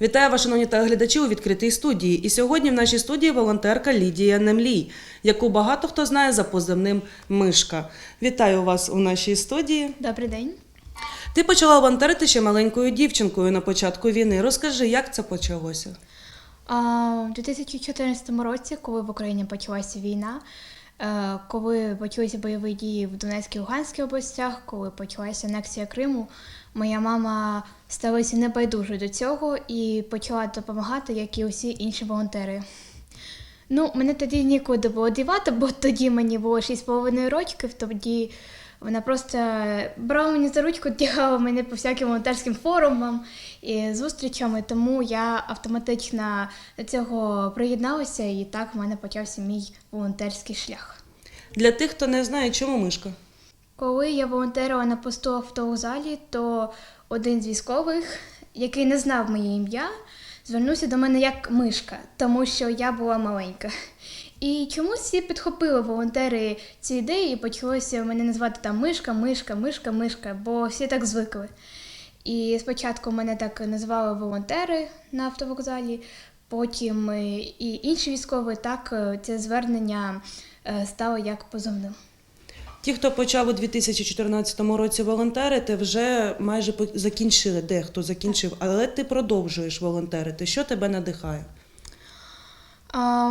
Вітаю вас, шановні телеглядачі, у відкритій студії. І сьогодні в нашій студії волонтерка Лідія Немлій, яку багато хто знає за позивним Мишка. Вітаю вас у нашій студії. Добрий день. Ти почала волонтерити ще маленькою дівчинкою на початку війни. Розкажи, як це почалося? А, у 2014 році, коли в Україні почалася війна, коли почалися бойові дії в Донецькій і Луганській областях, коли почалася анексія Криму, моя мама сталася небайдужою до цього і почала допомагати, як і усі інші волонтери. Ну, мене тоді нікуди було дівати, бо тоді мені було 6,5 років, тоді вона просто брала мені за ручку, тягала мене по всяким волонтерським форумам і зустрічами, тому я автоматично до цього приєдналася, і так в мене почався мій волонтерський шлях. Для тих, хто не знає, чому мишка? Коли я волонтерила на посту в автовокзалі, то один з військових, який не знав моє ім'я, звернувся до мене як мишка, тому що я була маленька. І чомусь всі підхопили волонтери ці ідеї і почалося мене назвати там мишка, мишка, мишка, мишка, бо всі так звикли. І спочатку мене так називали волонтери на автовокзалі, потім е, і інші військові, так е, це звернення е, стало як позовним. Ті, хто почав у 2014 році волонтерити, вже майже закінчили, дехто закінчив, але ти продовжуєш волонтерити. Що тебе надихає?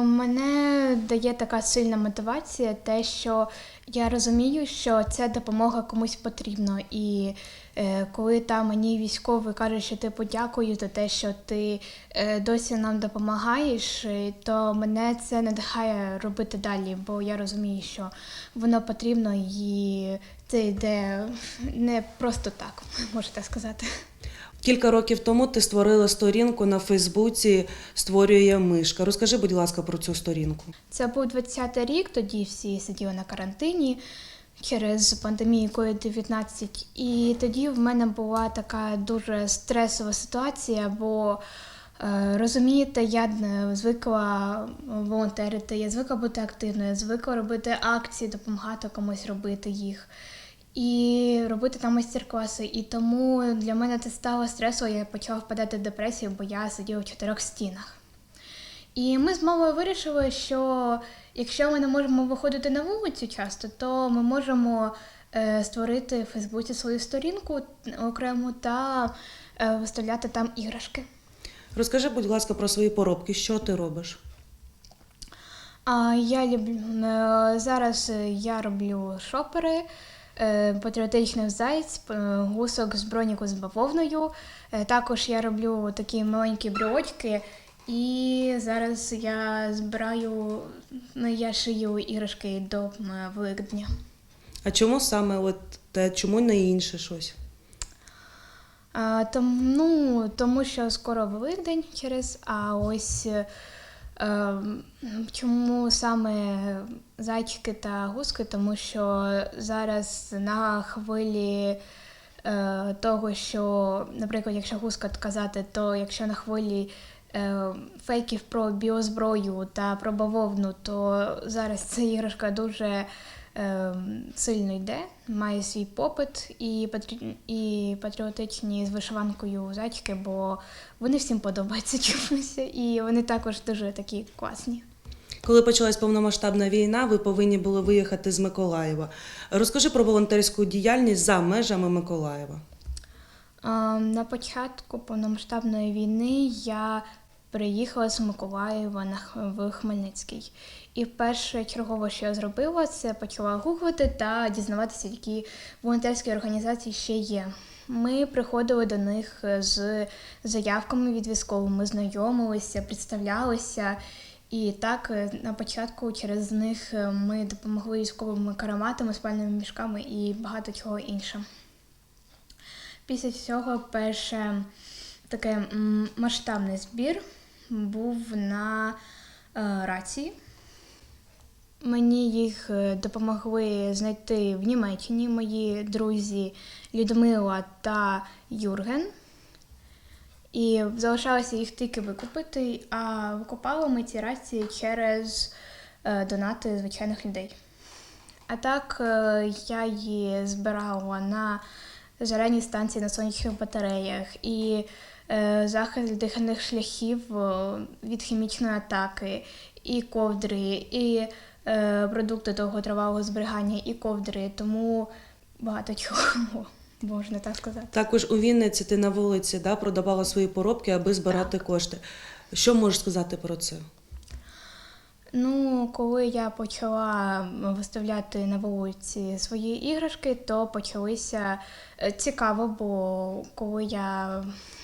Мене дає така сильна мотивація, те, що я розумію, що ця допомога комусь потрібна. І е, коли там мені військовий каже, що ти подякую за те, що ти е, досі нам допомагаєш, е, то мене це надихає робити далі, бо я розумію, що воно потрібно і це йде не просто так, можна сказати. Кілька років тому ти створила сторінку на Фейсбуці Створює мишка. Розкажи, будь ласка, про цю сторінку. Це був 20-й рік, тоді всі сиділи на карантині через пандемію COVID-19. І тоді в мене була така дуже стресова ситуація, бо е, розумієте, я е, звикла волонтерити, я звикла бути активною, я звикла робити акції, допомагати комусь робити їх. І робити там майстер-класи. І тому для мене це стало стресово, я почала впадати в депресію, бо я сиділа в чотирьох стінах. І ми з мамою вирішили, що якщо ми не можемо виходити на вулицю часто, то ми можемо е, створити в Фейсбуці свою сторінку окрему та е, виставляти там іграшки. Розкажи, будь ласка, про свої поробки. Що ти робиш? А я люблю е, зараз я роблю шопери, патріотичних зайць, е, гусок з броніку з бавовною. Е, Також я роблю такі маленькі брелочки. І зараз я збираю, ну, я шию іграшки до Великдня. А чому саме от те, чому не інше щось? А, тому, ну, тому що скоро Великдень через, а ось е, е, чому саме зайчики та гуски, тому що зараз на хвилі е, того, що, наприклад, якщо гуска казати, то якщо на хвилі е, фейків про біозброю та про бавовну, то зараз ця іграшка дуже е, сильно йде, має свій попит і, патрі... і патріотичні з вишиванкою зайчики, бо вони всім подобаються чомусь, і вони також дуже такі класні. Коли почалась повномасштабна війна, ви повинні були виїхати з Миколаєва. Розкажи про волонтерську діяльність за межами Миколаєва. На початку повномасштабної війни я приїхала з Миколаєва в Хмельницький. І перше чергове, що я зробила, це почала гуглити та дізнаватися, які волонтерські організації ще є. Ми приходили до них з заявками від військових, ми знайомилися, представлялися. І так е, на початку через них е, ми допомогли військовими караматами, спальними мішками і багато чого іншого. Після цього перше таке масштабний збір був на е, рації. Мені їх допомогли знайти в Німеччині мої друзі Людмила та Юрген. І залишалося їх тільки викупити, а викупали ми ці рації через е, донати звичайних людей. А так е, я її збирала на зарядній станції на сонячних батареях і е, захист дихальних шляхів від хімічної атаки, і ковдри, і продукти довготривалого зберігання, і ковдри. Тому багато чого можна так сказати. Також у Вінниці ти на вулиці да, продавала свої поробки, аби збирати кошти. Що можеш сказати про це? Ну, коли я почала виставляти на вулиці свої іграшки, то почалися е, цікаво, бо коли я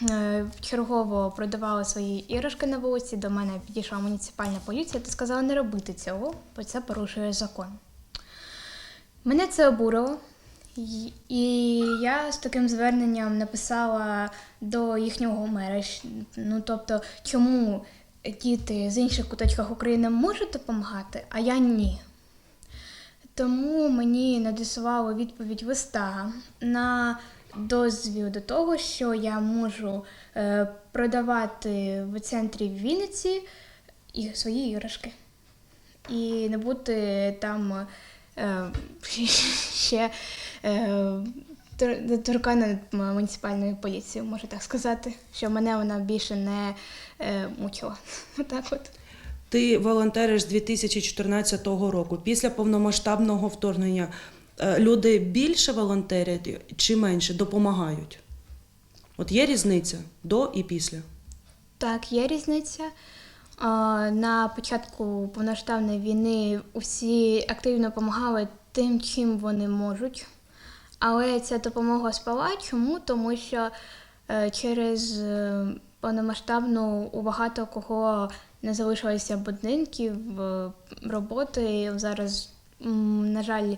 е, чергово продавала свої іграшки на вулиці, до мене підійшла муніципальна поліція та сказала не робити цього, бо це порушує закон. Мене це обурило, і- я з таким зверненням написала до їхнього мера. Ну тобто, чому діти з інших куточків України можуть допомагати, а я ні. Тому мені надіслали відповідь листа на дозвіл до того, що я можу е, продавати в центрі в Вінниці і свої іграшки. І не бути там е, ще торкана муніципальною поліцією, можу так сказати, що мене вона більше не е, мучила. Отак от. Ти волонтериш з 2014 року. Після повномасштабного вторгнення е, люди більше волонтерять чи менше допомагають? От є різниця до і після. Так, є різниця. На початку повноштабної війни усі активно допомагали тим, чим вони можуть. Але ця допомога спала. Чому? Тому що е, через е, повномасштабну у багато кого не залишилося будинків, е, роботи. Зараз, на жаль,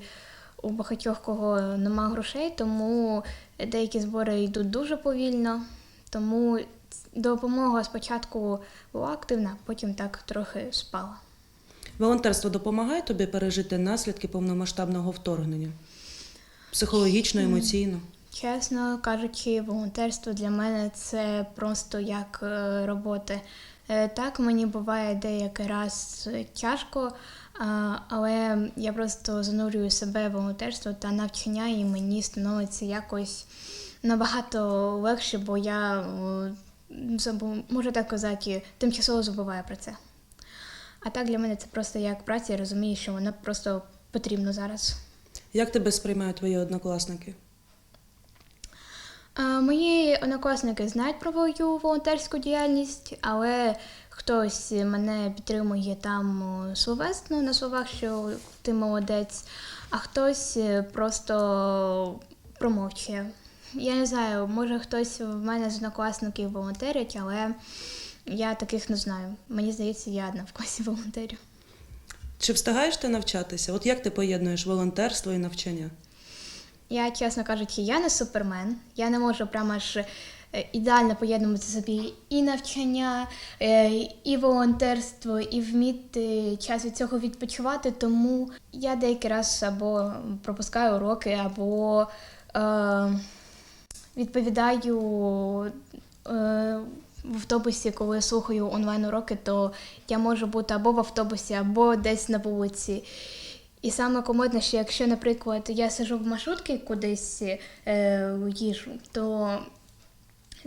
у багатьох кого нема грошей, тому деякі збори йдуть дуже повільно. Тому допомога спочатку була активна, потім так трохи спала. Волонтерство допомагає тобі пережити наслідки повномасштабного вторгнення? Психологічно, емоційно? Чесно кажучи, волонтерство для мене це просто як е, робота. Е, Так, мені буває деякий раз е, тяжко, але я просто занурюю себе в волонтерство та навчання, і мені становиться якось набагато легше, бо я е, можу так казати, тимчасово забуваю про це. А так для мене це просто як праця, я розумію, що вона просто потрібна зараз. Як тебе сприймають твої однокласники? Мої однокласники знають про мою волонтерську діяльність, але хтось мене підтримує там словесно на словах, що ти молодець, а хтось е, просто промовчує. Я не знаю, може хтось в мене з однокласників волонтерить, але я таких не знаю. Мені здається, я одна в класі волонтерю. Чи встигаєш ти навчатися? От як ти поєднуєш волонтерство і навчання? Я, чесно кажучи, я не супермен. Я не можу прямо аж е, ідеально поєднувати собі і навчання, е, і волонтерство, і вміти час від цього відпочивати. Тому я деякий раз або пропускаю уроки, або е, відповідаю е, в автобусі, коли я слухаю онлайн-уроки, то я можу бути або в автобусі, або десь на вулиці. І саме комодне, що якщо, наприклад, я сижу в маршрутці кудись е, їжу, то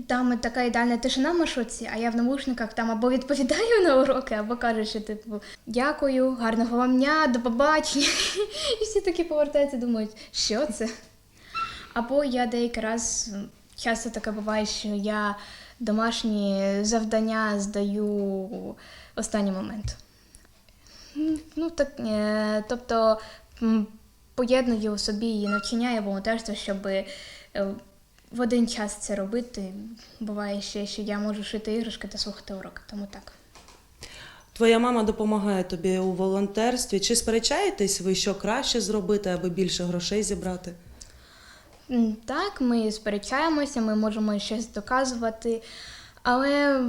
там така ідеальна тишина в маршрутці, а я в навушниках там або відповідаю на уроки, або кажу, що типу дякую, гарного вам дня, до побачення. І всі такі повертаються, думають, що це? Або я деякий раз часто таке буває, що я домашні завдання здаю останній момент. Ну, так, е, тобто поєдную в собі і навчання, і волонтерство, щоб е, в один час це робити. Буває ще, що я можу шити іграшки та слухати уроки, тому так. Твоя мама допомагає тобі у волонтерстві. Чи сперечаєтесь ви, що краще зробити, аби більше грошей зібрати? Так, ми сперечаємося, ми можемо щось доказувати, але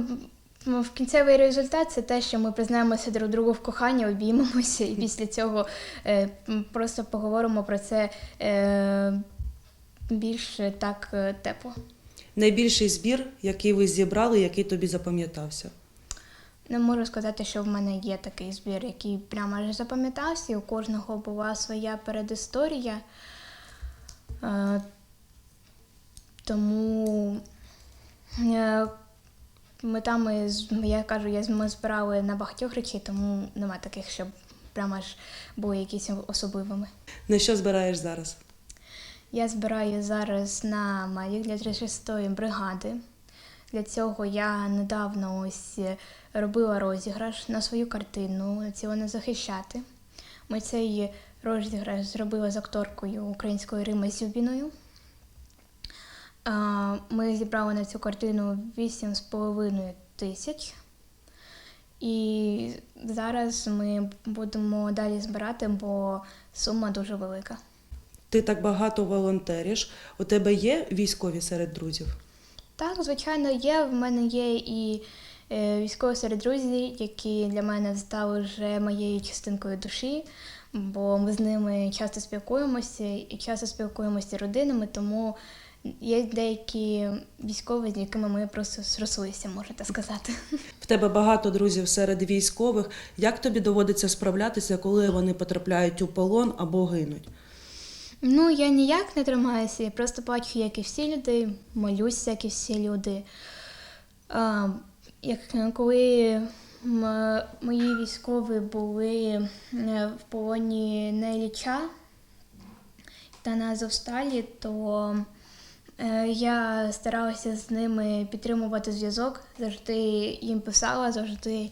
в кінцевий результат це те, що ми признаємося друг другу в коханні, обіймемося, і після цього е, просто поговоримо про це е, більш так е, тепло. Найбільший збір, який ви зібрали, який тобі запам'ятався? не можу сказати, що в мене є такий збір, який прямо запам'ятався. У кожного була своя передісторія. Е, Тому е, метами, з- я кажу, ми збирали на багатьох речей, тому нема таких, щоб прямо аж були якісь особливими. На що збираєш зараз? Я збираю зараз на Мавік для 36-ї бригади. Для цього я недавно ось робила розіграш на свою картину «Ціло не захищати. Ми цей розіграш зробили з акторкою українською Римою Зюбіною. Ми зібрали на цю картину 8,5 тисяч. І зараз ми будемо далі збирати, бо сума дуже велика. Ти так багато волонтериш. У тебе є військові серед друзів? Так, звичайно, є. В мене є і е, військові серед друзів, які для мене стали вже моєю частинкою душі, бо ми з ними часто спілкуємося і часто спілкуємося з родинами, тому є деякі військові, з якими ми просто зрослися, можете сказати. В тебе багато друзів серед військових. Як тобі доводиться справлятися, коли вони потрапляють у полон або гинуть? Ну, я ніяк не тримаюся, я просто бачу, як і всі люди, молюся, як і всі люди. А, як коли мої військові були е, в полоні на Ілліча та на Азовсталі, то е, я старалася з ними підтримувати зв'язок, завжди їм писала, завжди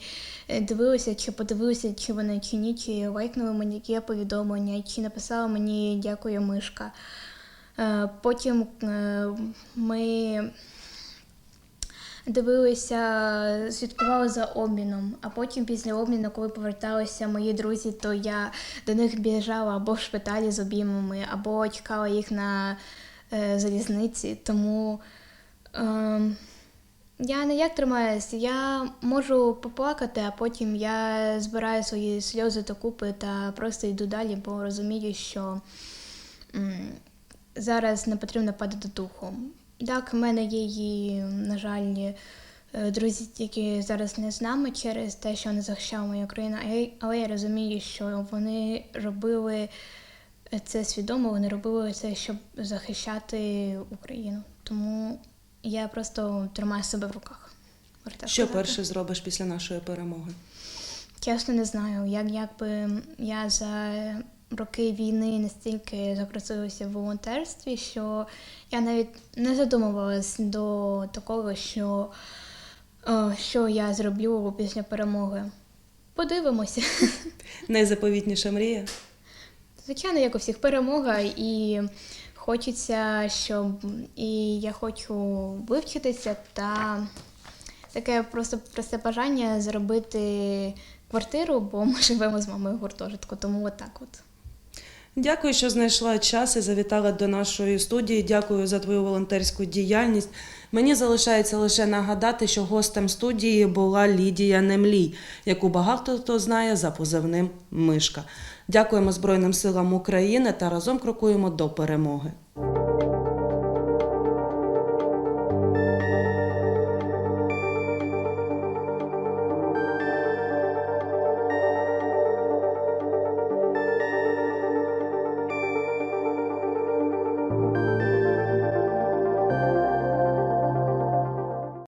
е, дивилася, чи подивилися, чи вони чи ні, чи лайкнули мені яке повідомлення, чи написала мені дякую, мишка. Е, Потім е, ми дивилися, слідкували за обміном. А потім після обміну, коли поверталися мої друзі, то я до них біжала або в шпиталі з обіймами, або чекала їх на е, залізниці. Тому е, я не як тримаюся, я можу поплакати, а потім я збираю свої сльози докупи та просто йду далі, бо розумію, що зараз не потрібно падати духом. Так, в мене є, і, на жаль, е, друзі, які зараз не з нами через те, що не захищала мою країну, але я розумію, що вони робили це свідомо, вони робили це, щоб захищати Україну. Тому я просто тримаю себе в руках. Що сказати. перше зробиш після нашої перемоги? Чесно не знаю. Як якби я за роки війни настільки закрутилася в волонтерстві, що я навіть не задумувалась до такого, що, е, що я зроблю після перемоги. Подивимося. Найзаповітніша мрія? Звичайно, як у всіх перемога, і хочеться, щоб і я хочу вивчитися та таке просто просте бажання зробити квартиру, бо ми живемо з мамою в гуртожитку, тому отак от. Дякую, що знайшла час і завітала до нашої студії. Дякую за твою волонтерську діяльність. Мені залишається лише нагадати, що гостем студії була Лідія Немлій, яку багато хто знає за позивним Мишка. Дякуємо Збройним силам України та разом крокуємо до перемоги.